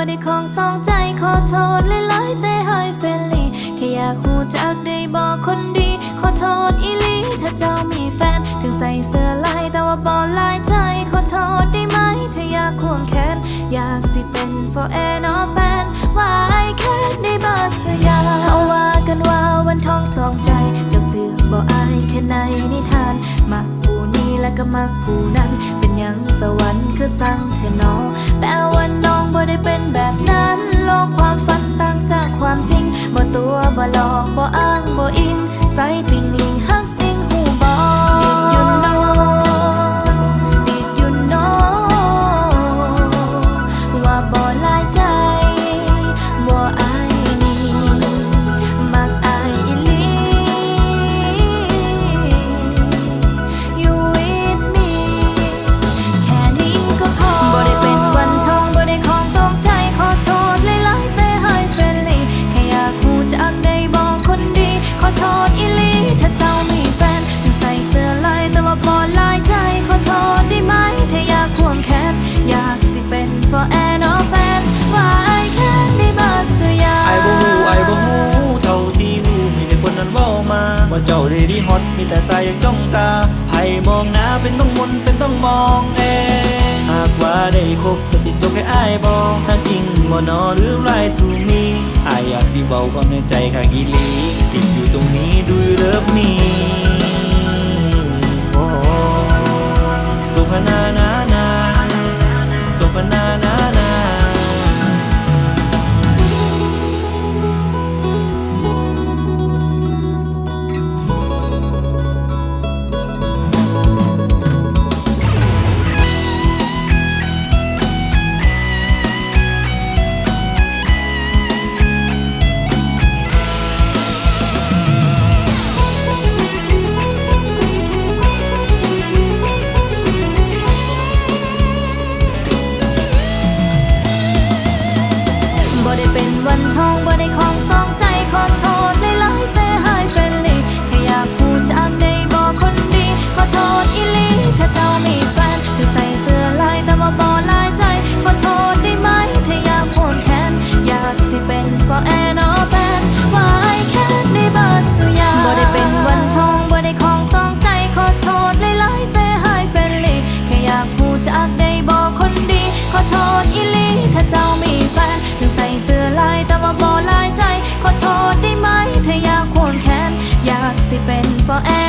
บ่ได้ของสองใจขอโทษเลายๆ say hi ายเฟลี่แค่อยากหูจักได้บอกคนดี ขอโทษอีลีถ้าเจ้ามีแฟน ถึงใส่เสื้อลายแต่ว่าบอลลายใจ ขอโทษได้ไหมถ้าอยากควงแขนอยากสิเป็น for an or fan ว่าไอแค่ได้บาสยาเขาว่ากันว่าวันทองสองใจ เจ้าเสือบอกอแค่ในนิทานมักผู้นี้และก็มักผู้นั้น เป็นยังสวรรค์คือสั่งเทนอแต่วันนอ บ่ได้เป็นแบบนั้นโลงความฝันต่างจากความจริงบ่ตัวบ่หลอกบ่อ้างบ่อิงใส่ติ มีแต่สายยังจ้องตาไผมองหน้าเป็นต้องมนเป็นต้องมองเองหากว่าได้คบจะจิตจบให้อ้ายบ่ถ้าจริงบ่นอหรือไรทูมีอายอยากสิเบาความในใจข้างอีหลี ติดอยู่ตรงนี้ดูเลิฟมีโอ้สุภนานานาสุภนานานา บ่ล